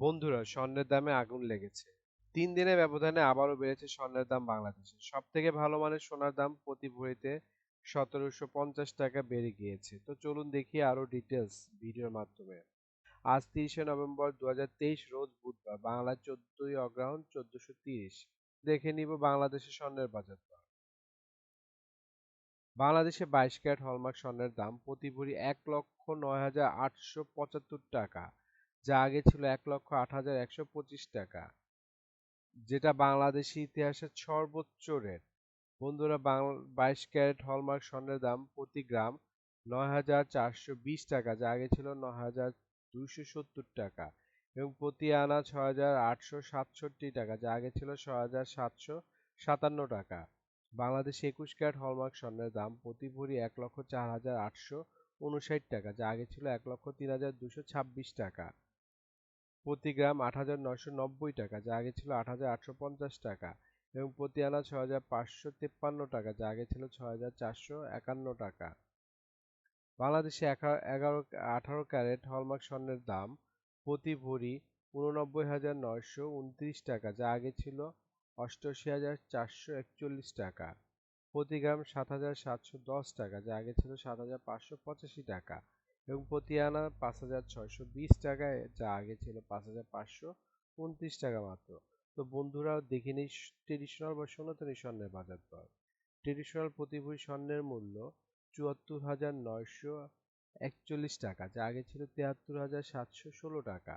বন্ধুরা, স্বর্ণের দামে আগুন লেগেছে। তিন দিনের ব্যবধানে আবারও বেড়েছে স্বর্ণের দাম বাংলাদেশে। সব থেকে ভালো মানের সোনার দাম প্রতি ভরিতে সতেরোশো পঞ্চাশ টাকা বেড়ে গিয়েছে। তো চলুন দেখি আরও ডিটেলস ভিডিওর মাধ্যমে। আজ তিরিশে নভেম্বর দু রোজ বুধবার বাংলা চোদ্দই অগ্রহণ চোদ্দশো তিরিশ। দেখে নিব বাংলাদেশের স্বর্ণের বাজার দর বাংলাদেশে বাইশ ক্যারেট হলমার্ক স্বর্ণের দাম প্রতি ভরি এক লক্ষ নয় হাজার আটশো পঁচাত্তর টাকা। যা আগে ছিল এক লক্ষ আট হাজার একশো পঁচিশ টাকা। যেটা বাংলাদেশি ইতিহাসের সর্বোচ্চ রেট বন্ধুরা বাইশ ক্যারেট হলমার্ক স্বর্ণের দাম প্রতি গ্রাম নয় হাজার চারশো বিশ টাকা, যা আগে ছিল নয় হাজার দুইশো সত্তর টাকা। এবং প্রতি আনা ছয় হাজার আটশো সাতষট্টি টাকা, যা আগে ছিল ছয় হাজার সাতশো সাতান্ন টাকা। বাংলাদেশে একুশ ক্যারেট হলমার্ক স্বর্ণের দাম প্রতি ভরি এক লক্ষ চার হাজার আটশো উনষাট টাকা, যা আগে ছিল এক লক্ষ তিন হাজার দুশো ছাব্বিশ টাকা। প্রতি গ্রাম আট হাজার নয়শো নব্বই টাকা, যা আগে ছিল আট হাজার আটশো পঞ্চাশ টাকা এবং প্রতি আনা ছ হাজার পাঁচশো তেপ্পান্ন টাকা, যা আগে ছিল ছয় হাজার চারশো একান্ন টাকা। বাংলাদেশে এগারো, আঠারো ক্যারেট হলমার্ক স্বর্ণের দাম প্রতি ভরি উননব্বই হাজার নয়শো উনত্রিশ টাকা, যা আগে ছিল অষ্টআশি হাজার চারশো একচল্লিশ টাকা। প্রতি গ্রাম সাত হাজার সাতশো দশ টাকা, যা আগে ছিল সাত হাজার পাঁচশো পঁচাশি টাকা। এবং প্রতি আনা পাঁচ হাজার ছয়শো বিশ টাকায় যা আগে ছিল পাঁচ হাজার পাঁচশো উনত্রিশ টাকা মাত্র। তো বন্ধুরা দেখে ট্রেডিশনাল বা সনাতনী স্বর্ণের বাজার দর। ট্রেডিশনাল প্রতি ভরি স্বর্ণের মূল্য চুয়াত্তর হাজার নয়শো একচল্লিশ টাকা, যা আগে ছিল তিয়াত্তর হাজার সাতশো ষোলো টাকা।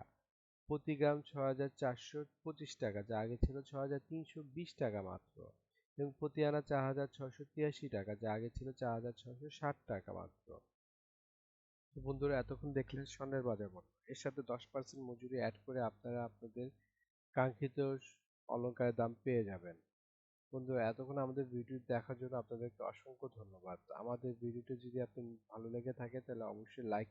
প্রতি গ্রাম ছ হাজার চারশো পঁচিশ টাকা, যা আগে ছিল ছ হাজার তিনশো বিশ টাকা মাত্র। এবং প্রতি আনা চার হাজার ছশো তিয়াশি টাকা, যা আগে ছিল চার হাজার ছশো ষাট টাকা মাত্র। তো বন্ধুরা, এতক্ষণ দেখলেন স্বর্ণের বাজার মূল্য এর সাথে দশ পার্সেন্ট মজুরি অ্যাড করে আপনারা আপনাদের কাঙ্ক্ষিত অলঙ্কারের দাম পেয়ে যাবেন। বন্ধুরা, এতক্ষণ আমাদের ভিডিও দেখার জন্য আপনাদেরকে অসংখ্য ধন্যবাদ। আমাদের ভিডিওটি যদি আপনি ভালো লেগে থাকে, তাহলে অবশ্যই লাইক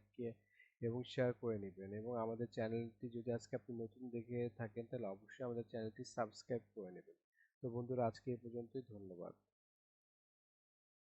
এবং শেয়ার করে নেবেন এবং আমাদের চ্যানেলটি যদি আজকে আপনি নতুন দেখে থাকেন, তাহলে অবশ্যই আমাদের চ্যানেলটি সাবস্ক্রাইব করে নেবেন। তো বন্ধুরা, আজকে এই পর্যন্তই, ধন্যবাদ।